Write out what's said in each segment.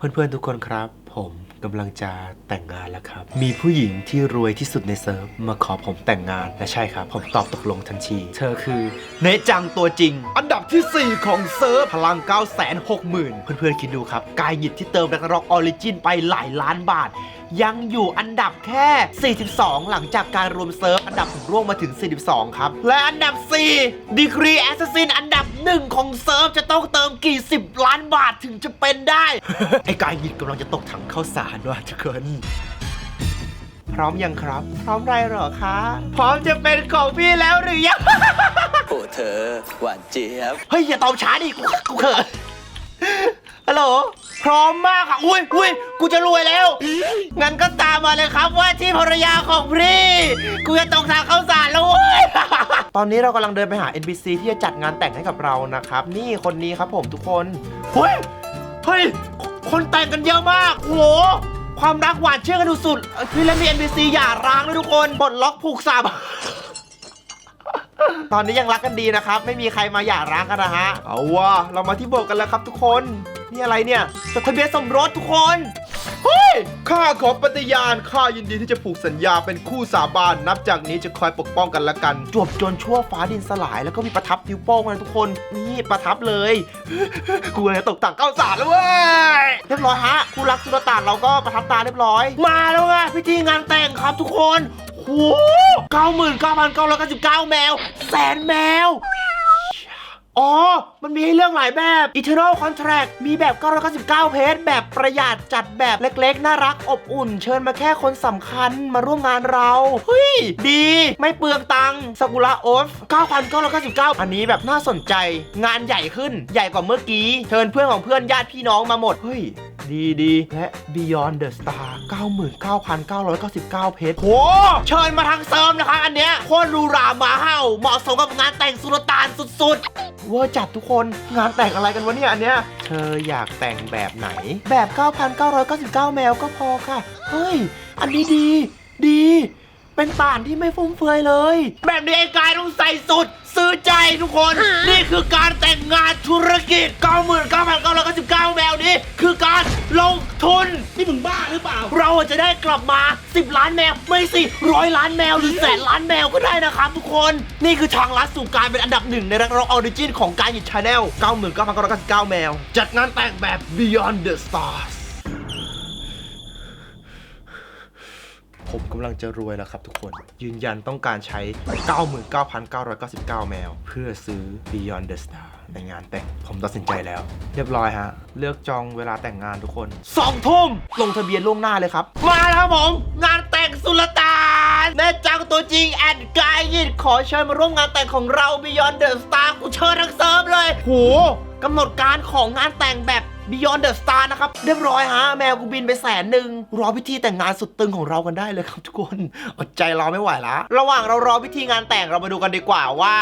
เพื่อนๆทุกคนครับ ผมกำลังจะแต่งงานแล้วครับ มีผู้หญิงที่รวยที่สุดในเซิร์ฟมาขอผมแต่งงานและใช่ครับ ผมตอบตกลงทันที เธอคือเนจังตัวจริง อันดับที่ 4 ของเซิร์ฟพลัง 9 6 0 0 0 0 เพื่อนๆคิดดูครับ กายหยิดที่เติมแร็กร็อกออริจินไปหลายล้านบาท ยังอยู่อันดับแค่ 42 หลังจากการรวมเซิร์ฟอันดับถึงร่วงมาถึง 42 ครับ และอันดับ 4 Degree Assassin อันดับหนึ่งของเซิร์ฟจะต้องเติมกี่สิบล้านบาทถึงจะเป็นได้ ไอ้กายหยิบกำลังจะตกถังข้าวสารว่ะทุกคนพร้อมยังครับ พร้อมไรเหรอคะ พร้อมจะเป็นของพี่แล้วหรือยังโอ้เธอหวานเจี๊ยบ เฮ้ย อย่าตอบช้าดิ กูกูเขินฮัลโหลพ ร้อมมากค่ะ อุ้ยอุ้ยกูจะรวยแล้ว งั้นก็ตามมาเลยครับว่าที่ภรรยาของพี่ กูจะตกทางเข้าสารแล้วเว้ย ตอนนี้เรากำลังเดินไปหา NPC ที่จะจัดงานแต่งให้กับเรานะครับ นี่คนนี้ครับผมทุกคน เฮ้ย เฮ้ย คนแต่งกันเยอะมาก โห ความรักหวานเชื่อกันสุดๆพี่และมี NPC หย่าร้างด้วยทุกคนปลดล็อกผูกสาบ ตอนนี้ยังรักกันดีนะครับ ไม่มีใครมาหย่าร้างกันนะฮะ เอาวะเรามาที่โบสถ์กันแล้วครับทุกคน นี่อะไรเนี่ยจดทะเบียนสมรสทุกคนเฮ้ยข้าขอปฏิญาณข้ายินดีที่จะผูกสัญญาเป็นคู่สาบานนับจากนี้จะคอยปกป้องกันละกัน จวบจนชั่วฟ้าดินสลาย แล้วก็มีประทับนิ้วโป้งนะทุกคน นี่ประทับเลย กูเลยตกต่างเก้าสารแล้วเว้ย เรียบร้อยฮะ คู่รักสุลต่านเราก็ประทับตาเรียบร้อย มาแล้วไงพิธีงานแต่งครับทุกคน โอ้เก้าหมื่นเก้าพันเก้าร้อยเก้าสิบเก้าแมว แสนแมวอ๋อ มันมีให้เลือกหลายแบบ Eternal Contract มีแบบ 999 เพจแบบประหยัดจัดแบบเล็กๆ น่ารักอบอุ่น เชิญมาแค่คนสำคัญมาร่วมงานเรา เฮ้ย ดี ไม่เปลืองตังค์สกุระโอฟ9,999 อันนี้แบบน่าสนใจ งานใหญ่ขึ้น ใหญ่กว่าเมื่อกี้ เชิญเพื่อนของเพื่อนญาติพี่น้องมาหมด เฮ้ย ดีดีและ Beyond the Star 99,999 เพจโหเชิญมาทางเซิร์ฟนะครับอันเนี้ยโคตรหรูหราหมาเห่าเหมาะสมกับงานแต่งสุลต่านสุดๆเวอร์จัดทุกคนงานแต่งอะไรกันวะเนี่ยอันเนี้ยเธออยากแต่งแบบไหน แบบ 9,999 แมวก็พอค่ะ เฮ้ย อันนี้ดี ดี เป็นป่านที่ไม่ฟุ่มเฟือยเลย แบบนี้ไอ้กายต้องใส่สุด ซื้อใจทุกคน นี่คือการแต่งงานธุรกิจ 99,999แมวนี้ คือการลงทุน นี่มึงบ้าหรือเปล่า เราจะได้กลับมา 10 ล้านแมว ไม่สิร้อยล้านแมวหรือแสนล้านแมวก็ได้นะครับทุกคน นี่คือทางลัดสู่การเป็นอันดับหนึ่งในรักร็อกออริจินของการหยิบชาแนล99,999 แมว จัดงานแต่งแบบ Beyond the Stars ผมกำลังจะรวยแล้วครับทุกคน ยืนยันต้องการใช้ 99,999 แมว เพื่อซื้อ Beyond the Star ในงานแต่ง ผมตัดสินใจแล้ว เรียบร้อยฮะ เลือกจองเวลาแต่งงานทุกคนสองทุ่มลงทะเบียนล่วงหน้าเลยครับ มาแล้วครับผม งานแต่งสุลต่านแม่จังตัวจริงแอดกายยิดขอเชิญมาร่วมงานแต่งของเรา Beyond the Star กูเชิญทั้งเซิร์ฟเลยโหกำหนดการของงานแต่งแบบ Beyond the Star นะครับเรียบร้อยฮะ แมวกูบินไปแสนหนึ่งรอพิธีแต่งงานสุดตึงของเรากันได้เลยครับทุกคนอดใจรอไม่ไหวละระหว่างเรารอพิธีงานแต่งเรามาดูกันดีกว่าว่า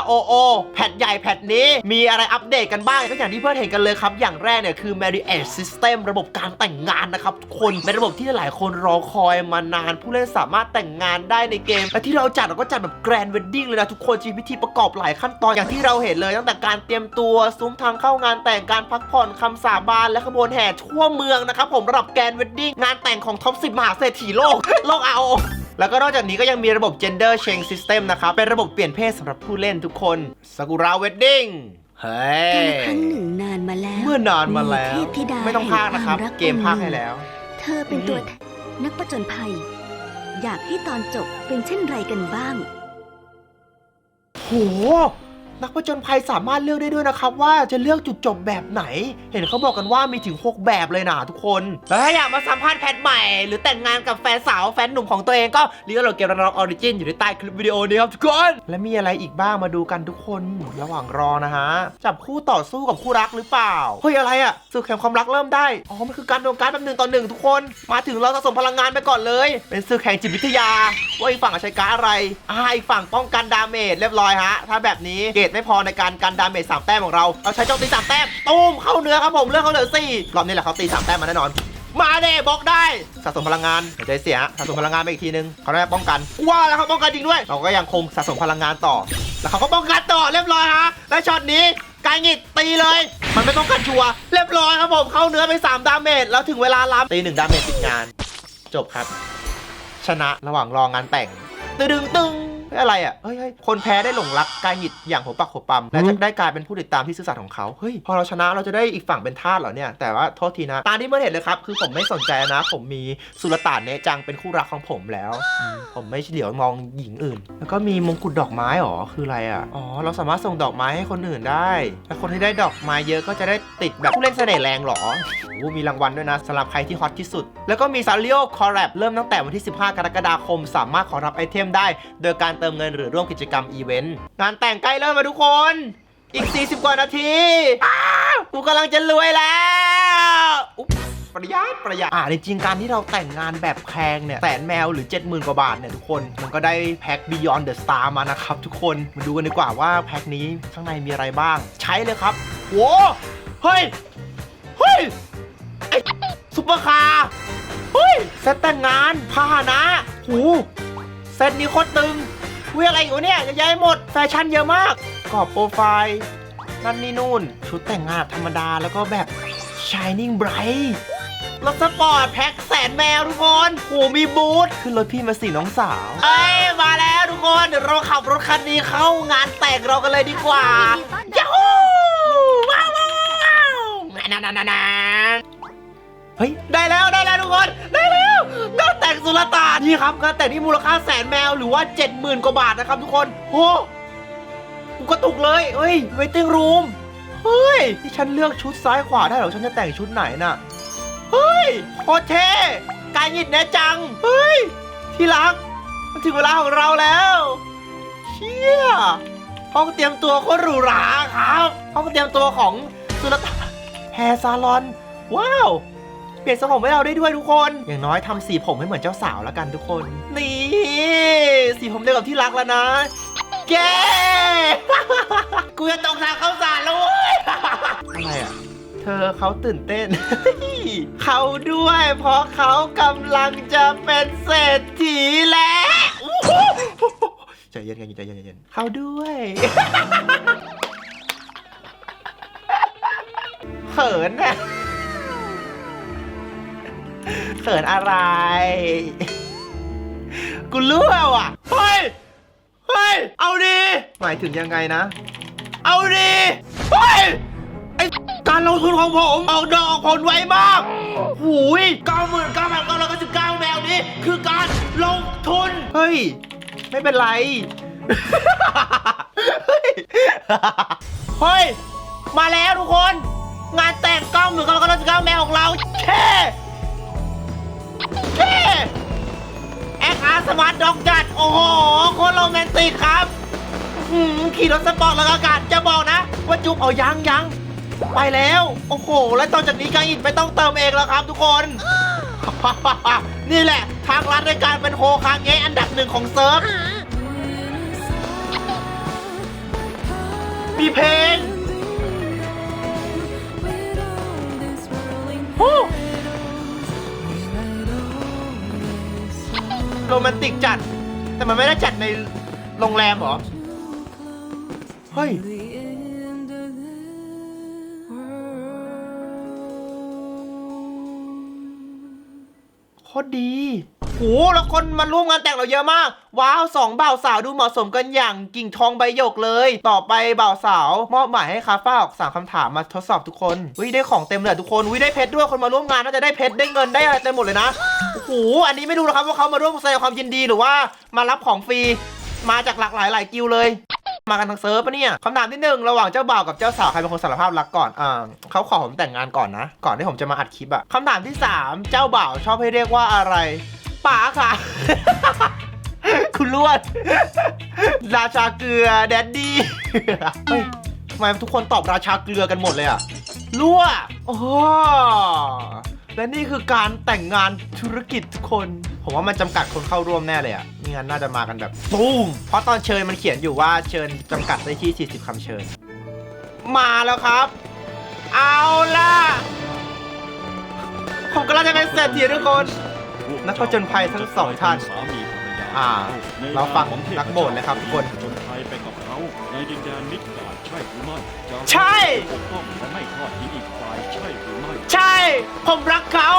ROO แพทใหญ่แพทนี้มีอะไรอัปเดตกันบ้างก็อย่างที่เพื่อนเห็นกันเลยครับ อย่างแรกเนี่ยคือ Marriage System ระบบการแต่งงานนะครับทุกคนเป็นระบบที่หลายคนรอคอยมานาน ผู้เล่นสามารถแต่งงานได้ในเกมและที่เราจัดเราก็จัดแบบ Grand Wedding เลยนะทุกคนจะมีพิธีประกอบหลายขั้นตอนอย่างที่เราเห็นเลย ตั้งแต่การเตรียมตัวซุ้มทางเข้างานแต่งการพักผ่อนคำสาบานและขบวนแห่ทั่วเมืองนะครับผมระดับแกรนด์เวดดิ้งงานแต่งของท็อป10มหาเศรษฐีโลกโลกเอา แล้วก็นอกจากนี้ก็ยังมีระบบ gender change system นะครับ เป็นระบบเปลี่ยนเพศสำหรับผู้เล่นทุกคนสกุระเวดดิ้งเฮ้กาลยครั้งหนึ่งนานมาแล้ว เมื่อนานมาแล้วเทพธิดาไม่ต้องพากย์นะครับแห่งวเกมพากย์ให้แล้ว เธอเป็นตัวอืมแทนนักประจนภัย อยากให้ตอนจบเป็นเช่นไรกันบ้าง โห นักผจญภัยสามารถเลือกได้ด้วยนะครับว่าจะเลือกจุดจบแบบไหน เห็นเขาบอกกันว่ามีถึง 6 แบบเลยนะทุกคนแล้วถ้าอยากมาสัมภาษณ์แพทใหม่ หรือแต่งงานกับแฟนสาวแฟนหนุ่มของตัวเองก็ลิงก์โหลดเกมรันร็อกออริจินอยู่ในใต้คลิปวิดีโอนี้ครับทุกคน และมีอะไรอีกบ้างมาดูกันทุกคนระหว่างรอนะฮะ จับคู่ต่อสู้กับคู่รักหรือเปล่าเฮ้ยอะไรอะสึกแห่งความรักเริ่มได้อ๋อมันคือการดวลการดแบบหนึ่งต่อหนึ่งทุกคน มาถึงเราสะสมพลังงานไปก่อนเลย เป็นศึกแห่งจิตวิทยาว่าอีกฝั่งจะใช้การดอะไรอ่าอีกฝั่งป้องกันดาเมจเรียบร้อยฮะถ้าแบบนี้เกรดไม่พอในการกันดาเมจสามแต้มของเราเราใช้โจมตีสามแต้มตูมเข้าเนื้อครับผมเลือกเขาเหลือสี่รอบนี้แหละเขาตีสามแต้มมาแน่นอน มาเด้บอกได้สะสมพลังงานหัวใจเสียสะสมพลังงานไปอีกทีนึงเขาได้ป้องกันว้าแล้วเขาป้องกันจริงด้วย เราก็ยังคงสะสมพลังงานต่อ แล้วเขาก็ป้องกันต่อเรียบร้อยฮะและช็อตนี้กายหงิดตีเลย มันไม่ต้องกันชัวเรียบร้อยครับผมเข้าเนื้อไป3ดาเมจแล้วถึงเวลารับตีหนึ่งดาเมจปิดงาน จบครับ ชนะระหว่างรองงานแต่งตึดึงตึง ฮ้ยอะไรอะเฮ้ยเฮ้ยคนแพ้ได้หลงรักกายหงิดอย่างหัวปักหัวปั๊มและจะได้กลายเป็นผู้ติดตามที่ซื่อสัตย์ของเขาเฮ้ยพอเราชนะเราจะได้อีกฝั่งเป็นทาสเหรอเนี่ยแต่ว่าโทษทีนะตามที่เมื่อเห็นเลยครับคือผมไม่สนใจนะ ผมมีสุลต่านเนะจังเป็นคู่รักของผมแล้วอืมผมไม่เหลียวมองหญิงอื่น แล้วก็มีมงกุฎดอกไม้หรอคืออะไรอะอ๋อเราสามารถส่งดอกไม้ให้คนอื่นได้และคนที่ได้ดอกไม้เยอะก็จะได้ติดแบบผู้เล่นเสน่ห์แรงเหรอโอ้มีรางวัลด้วยนะสำหรับใครที่ฮอตที่สุด แล้วก็มีซาริโอคอร์แรบเริ่มตั้งแต่วันที่ 15 กรกฎาคม สามารถขอรับไอเทมได้ โดยการเติมเงินหรือร่วมกิจกรรมอีเวนต์งานแต่งใกล้เริ่มมาทุกคน อีก 40 กว่านาทีอ้าวกูกำลังจะรวยแล้วอุ๊บประหยัดประหยัดอ่าจริงๆการที่เราแต่งงานแบบแพงเนี่ยแสนแมวหรือ 70,000 กว่าบาทเนี่ยทุกคน มันก็ได้แพ็ค Beyond the Star มานะครับทุกคน มาดูกันดีกว่าว่าแพ็คนี้ข้างในมีอะไรบ้าง ใช้เลยครับโว้เฮ้ย เฮ้ย ไอ้ซุปเปอร์คาร์เฮ้ยเซตแต่งงานพาหนะ หู เซตนี้โคตรตึง วิอะไรอยู่เนี่ยเยอะแยะหมดแฟชั่นเยอะมากกรอบโปรไฟล์นั่นนี่นู่น ชุดแต่งงานธรรมดาแล้วก็แบบ Shining Bright รถสปอร์ตแพ็คแสนแมวทุกคนโหมีบูธขึ้นรถพี่มาสี่น้องสาว เอ้ย มาแล้วทุกคนเดี๋ยวเราขับรถคันนี้เข้างานแต่งเรากันเลยดีกว่า ยาฮูว้าวว้าวว้าวนานานานา เฮ้ยได้แล้วได้แล้วทุกคนได้แล้วงานแต่งสุลต่านนี่ครับงานแต่งที่มูลค่าแสนแมวหรือว่า 70,000 กว่าบาทนะครับทุกคนโอ้กูกระตุกเลยเฮ้ย waiting room เฮ้ยที่ฉันเลือกชุดซ้ายขวาได้เหรอฉันจะแต่งชุดไหนน่ะเฮ้ยโคตรเท่กายหยิดแนะจังเฮ้ยที่รักมันถึงเวลาของเราแล้วเชี่ยห้องเตรียมตัวโคตรหรูหราครับ ห้องเตรียมตัวของสุลต่านแฮร์ซาลอน ว้าว เปลี่ยนทรงผมให้เราได้ด้วยทุกคน อย่างน้อยทำสีผมให้เหมือนเจ้าสาวแล้วกันทุกคน นี่ สีผมเดียวกับที่รักแล้วนะเก้กูจะตกทางเข้าสารแล้วเว้ยอะไรอะ เธอเขาตื่นเต้น เขาด้วย เพราะเขากำลังจะเป็นเศรษฐีแล้วอู้หูใจเย็นๆใจเย็นๆใจเย็นๆเขาด้วยเขินน่ะ เขินอะไร กูรู้แล้วอะ เฮ้ย เฮ้ย เอาดี หมายถึงยังไงนะ เอาดี เฮ้ย ไอการลงทุนของผมออกดอกออกผลไวมากหูยเก้าหมื่นเก้าพันเก้าร้อยเก้าสิบเก้าแมวนี้ คือการลงทุน เฮ้ย ไม่เป็นไร เฮ้ยเฮ้ยมาแล้วทุกคน งานแต่งเก้าหมื่นเก้าร้อยเก้าสิบเก้าแมวของเราเท่ เท่แอคอาร์สมาร์ทด็อกจัด โอ้โห โคตรโรแมนติกครับหือขี่รถสปอร์ตแล้วอากาศจะบอกนะ ว่าจุ๊บเอายังยังไปแล้ว โอ้โห และต่อจากนี้กางอินไม่ต้องเติมเองแล้วครับทุกคน นี่แหละ ทางลัดในการเป็นโฮคางเงอันดับหนึ่งของเซิร์ฟ มีเพลงฮู้ รแมนติกจัด แต่มันไม่ได้จัดในโรงแรมเหรอ เฮ้ย โคตรดี หแล้วคนมาร่วมงานแต่งเราเยอะมาก ว้าวสองบ่าวสาวดูเหมาะสมกันอย่างกิ่งทองใบหยกเลย ต่อไปบ่าวสาวมอบหมายให้คาฟ้าออกสามคำถามมาทดสอบทุกคนวิได้ของเต็มเลยทุกคนวิได้เพชรด้วยคนมาร่วมงานน่าจะได้เพชรได้เงินได้อะไรเต็มหมดเลยนะโอ้โหอันนี้ไม่รู้นะครับว่าเขามาร่วมแสดงความยินดีหรือว่ามารับของฟรีมาจากหลากหลายหลายกิลเลยมากันทั้งเซิร์ฟปะเนี่ยคำถามที่หนึ่งระหว่างเจ้าบ่าวกับเจ้าสาวใครเป็นคนสารภาพรักก่อนอ่าเขาขอผมแต่งงานก่อนนะ ก่อนที่ผมจะมาอัดคลิปอะคำถามที่สามเจ้าบ่าวชอบให้เรียกว่าอะไร ป๋าค่ะ คุณลวด ราชาเกลือแดดดี้เฮ้ยทำไมทุกคนตอบราชาเกลือกันหมดเลยอะลั่วโอ้โหและนี่คือการแต่งงานธุรกิจทุกคน ผมว่ามันจำกัดคนเข้าร่วมแน่เลยอะไม่งั้นน่าจะมากันแบบตูมเพราะตอนเชิญมันเขียนอยู่ว่าเชิญจำกัดได้ที่ 40คำเชิญ มาแล้วครับ เอาล่ะผมกำลังจะเป็นเศรษฐีทุกคน นักผจญภัยทั้งสองท่านสามีภรรยาอ่า เราฟังนักโบสถ์เลยครับทุกคนผจญภัยไปกับเขาในดินแดนมิดการ์ดใช่หรือไม่จะใช่ ปกป้องและไม่ทอดทิ้งอีกฝ่ายใช่หรือไม่ ใช่ ผมรักเขา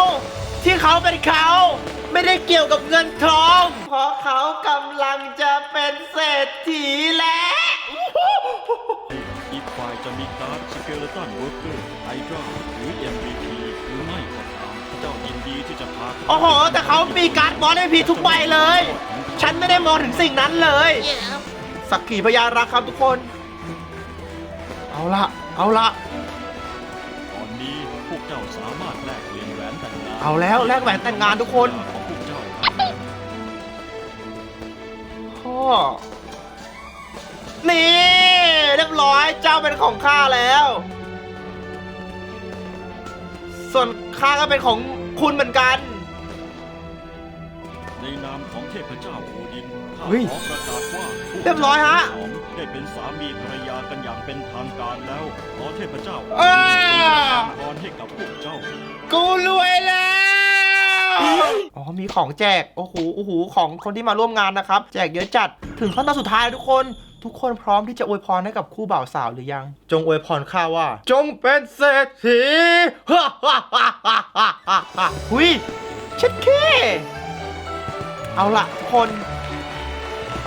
ที่เขาเป็นเขา ไม่ได้เกี่ยวกับเงินทอง เพราะเขากำลังจะเป็นเศรษฐีแล้ว อีกฝ่ายจะมีการ์ดสเกเลตันเวิร์กเกอร์ไฮดรา โอ้โห แต่เขามีการ์ดบอสให้พีทุกใบเลย ฉันไม่ได้มองถึงสิ่งนั้นเลย สักขีพยานรักครับทุกคน เอาละเอาละตอนนี้พวกเจ้าสามารถแลกเปลี่ยนแหวนแต่งงานเอาแล้วแลกแหวนแต่งงานทุกคน ของพวกเจ้าได้แล้วพ่อ นี่ เรียบร้อยเจ้าเป็นของข้าแล้ว ส่วนข้าก็เป็นของคุณเหมือนกันในนาม ของเทพเจ้าโอดินข้าเฮ้ยขอประกาศว่าพวกเรียบร้อยฮะสองได้เป็นสามีภรรยากันอย่างเป็นทางการแล้ว ขอเทพเจ้าอ่าพรให้กับพวกเจ้า กูรวยแล้ว อ๋อ มีของแจก โอ้โห โอ้โห ของคนที่มาร่วมงานนะครับ แจกเยอะจัด ถึงขั้นตอนสุดท้ายแล้วทุกคน ทุกคนพร้อมที่จะอวยพรให้กับคู่บ่าวสาวหรือยัง จงอวยพรข้าว่า จงเป็นเศรษฐี ฮ่าฮ่าฮ่าฮ่าฮ่าฮ่าฮ่าหุยเช็ดเค เอาละทุกคน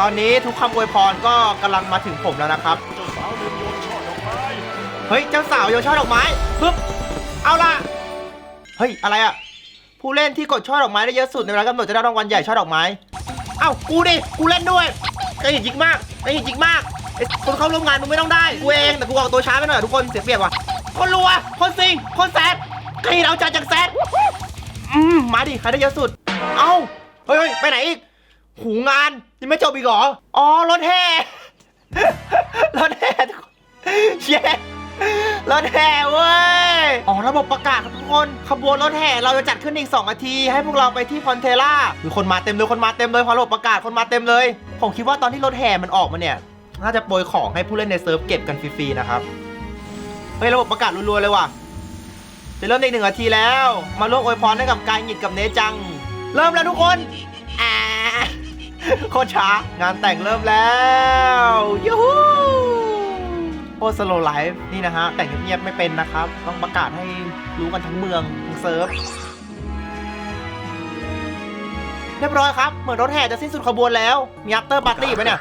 ตอนนี้ทุกคำอวยพรก็กำลังมาถึงผมแล้วนะครับ เจ้าสาวลืมโยนช่อดอกไม้เฮ้ย เจ้าสาวโยนช่อดอกไม้ปึ๊บเอาละเฮ้ย อะไรอะผู้เล่นที่กดช่อดอกไม้ได้เยอะสุดในเวลากำหนดจะได้รางวัลใหญ่ช่อดอกไม้เอ้ากูดิ กูเล่นด้วยไอ้หินจิกมากไอ้หินจิกมากไอ้คนเข้าร่วมงานมึงไม่ต้องได้ กูเอง แต่กูออกตัวช้าไปหน่อยทุกคนเสียเปรียบว่ะ คนรัว คนซิง คนแซดใครเราจัดจากแซดอืมมาดิ ใครได้เยอะสุด เอ้า เฮ้ยเฮ้ยไปไหนอีก หูงานยังไม่จบอีกเหรอ อ๋อรถแห่ รถแห่ทุกคนเย้รถแห่เว้ย อ๋อระบบประกาศครับทุกคน ขบวนรถแห่เราจะจัดขึ้นอีก 2 นาที ให้พวกเราไปที่คอนเทล่ามีคนมาเต็มเลย คนมาเต็มเลยพอระบบประกาศคนมาเต็มเลย ผมคิดว่าตอนที่รถแห่มันออกมาเนี่ย น่าจะโปรยของให้ผู้เล่นในเซิร์ฟเก็บกันฟรีๆนะครับ เฮ้ยระบบประกาศรัวๆเลยว่ะ จะเริ่มในอีกหนึ่งนาทีแล้ว มาร่วมอวยพรให้กับกายหงิดกับเนจัง เริ่มแล้วทุกคนอ่าโคตรช้างานแต่งเริ่มแล้วยูฮูโคตรสโลไลฟ์นี่นะฮะ แต่งเงียบๆไม่เป็นนะครับ ต้องประกาศให้รู้กันทั้งเมืองทั้งเซิร์ฟเรียบร้อยครับ เหมือนรถแห่จะสิ้นสุดขบวนแล้ว มีอัปเตอร์ปาร์ตี้ไหมเนี่ย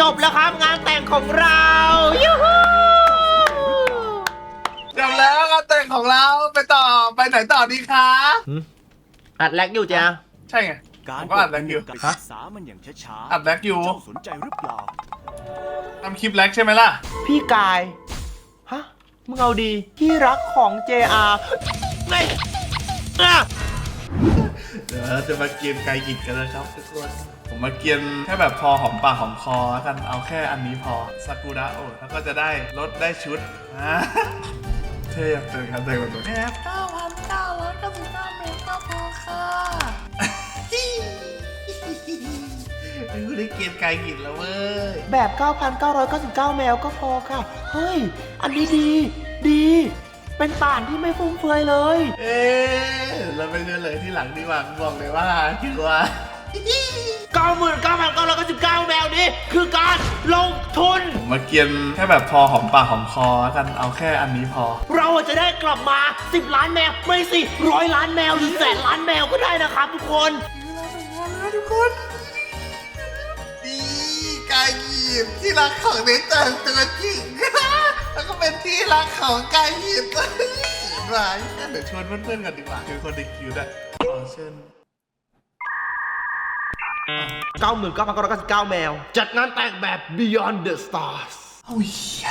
จบแล้วครับงานแต่งของเรายูฮูจบแล้วงานแต่งของเราไปต่อไปไหนต่อดีคะอัดแลกอยู่จ้ะ ใช่ไง การผมก็อัดแรกอยู่ไปฮะศึกษามันอย่างช้าอัดแรกอยู่เจ้าสนใจหรือเปล่า ทำคลิปแรกใช่ไหมล่ะ พี่กาย ฮะ มึงเอาดี ที่รักของ JR ไงอะเดี๋ยวเราจะมาเกียนไกลกิจกันนะครับทุกคน ผมมาเกียนแค่แบบพอหอมปากหอมคอแล้วกันเอาแค่อันนี้พอซากุระโอ้แล้วก็จะได้รถได้ชุดอ่าเท่เจอครับเจอกันตัวแอบ9,999เมตรก็พอค่ะ กูได้เกียนไกลกิจแล้วเว้ย แบบ 9,999 แมวก็พอค่ะ เฮ้ย อันนี้ดี ดี เป็นป่านที่ไม่ฟุ่มเฟือยเลย เอ๊ะเราไปเฉลยที่หลังดีกว่าบอกเลยว่าชัวร์99,999 แมวนี้ คือการลงทุน ผมมาเกียนแค่แบบพอหอมปากหอมคอแล้วกันเอาแค่อันนี้พอ เราจะได้กลับมา 10 ล้านแมว ไม่สิร้อยล้านแมว หรือแสนล้านแมวก็ได้นะครับทุกคน คนดีกายหยิบที่รักของเนเจอร์ตัวจริง แล้วก็เป็นที่รักของกายหยิบร้ายเดี๋ยวชวนเพื่อนๆกันดีกว่าคือคนในคิวด้วยขอเชิญ99,999 แมว จัดงานแต่งแบบ Beyond the Stars โอ้ยเหี้ย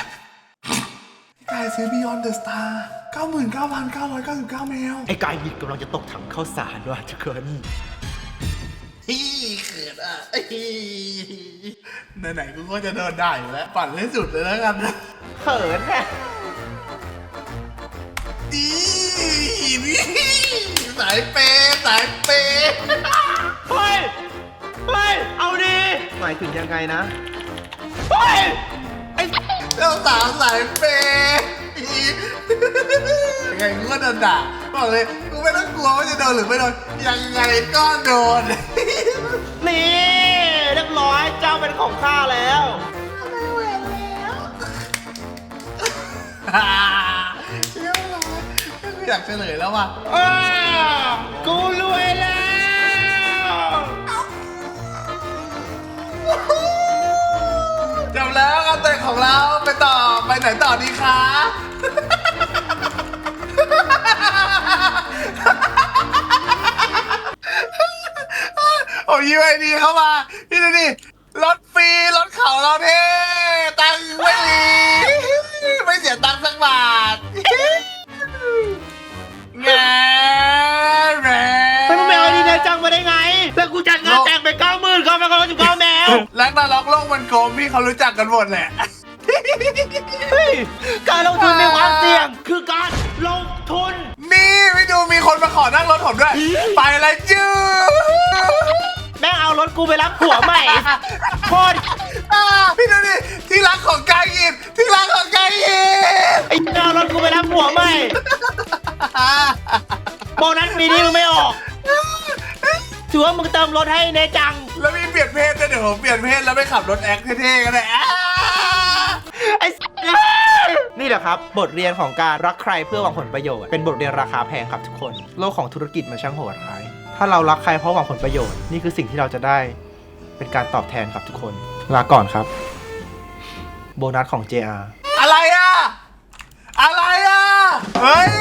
พี่กายซื้อ Beyond the Star 99,999 แมว ไอ้กายหยิบกำลังจะตกถังข้าวสารว่ะทุกคน ฮีเขินอะฮีไหนๆกูก็จะโดนด่าอยู่แล้ว ปั่นให้สุดเลยแล้วกันนะเขินแฮะดีนี่สายเปย์สายเปย์เฮ้ยเฮ้ยเอาดีหมายถึงยังไงนะ เฮ้ยไอ้เจ้าสาวสายเปย์ยังไงกูก็โดนด่าบอกเลย กูไม่ต้องกลัวว่าจะโดนหรือไม่โดน ยังไงก็โดน นี่เรียบร้อยเจ้าเป็นของข้าแล้วอะไรแหวนแล้วเรียบร้อยอยากเฉลยแล้วว่ะอ้ากูรวยแล้ว จบแล้วการแต่งของเราไปต่อไปไหนต่อดีคะ ผมยูไอดีเข้ามาพี่ดูดิรถฟรีรถเขาเราเท่ตังค์ไม่มีไม่เสียตังค์สักบาทแง่แง่ไม่มึงไปเอาดีเดจังมาได้ไง แล้วกูจัดงานแต่งไปเก้าหมื่นก็มาก็จุดเก้าแมวแล็กนาล็อกโลกมันโกมพี่เขารู้จักกันหมดแหละ เฮ้ยการลงทุนมีความเสี่ยง คือการลงทุน นี่ไม่ดูมีคนมาขอนั่งรถผมด้วย ไปเลยจื้อ แม่งเอารถกูไปรับผัวใหม่โคตรอ่าพี่ดูดิที่รักของกายอินที่รักของกายอินไอ้เอารถกูไปรับผัวใหม่โบนัสปีนี้มึงไม่ออกถือว่ามึงเติมรถให้เนจัง แล้วมีเปลี่ยนเพศด้วยเดี๋ยวผมเปลี่ยนเพศแล้วไปขับรถแอคเท่ๆกันเลยอ่าไอ้นี่แหละครับ บทเรียนของการรักใครเพื่อหวังผลประโยชน์ เป็นบทเรียนราคาแพงครับทุกคน โลกของธุรกิจมันช่างโหดร้าย ถ้าเรารักใครเพราะหวังผลประโยชน์ นี่คือสิ่งที่เราจะได้ เป็นการตอบแทนครับทุกคน ลาก่อนครับ โบนัสของ JR อะไรอะ อะไรอะ เฮ้ย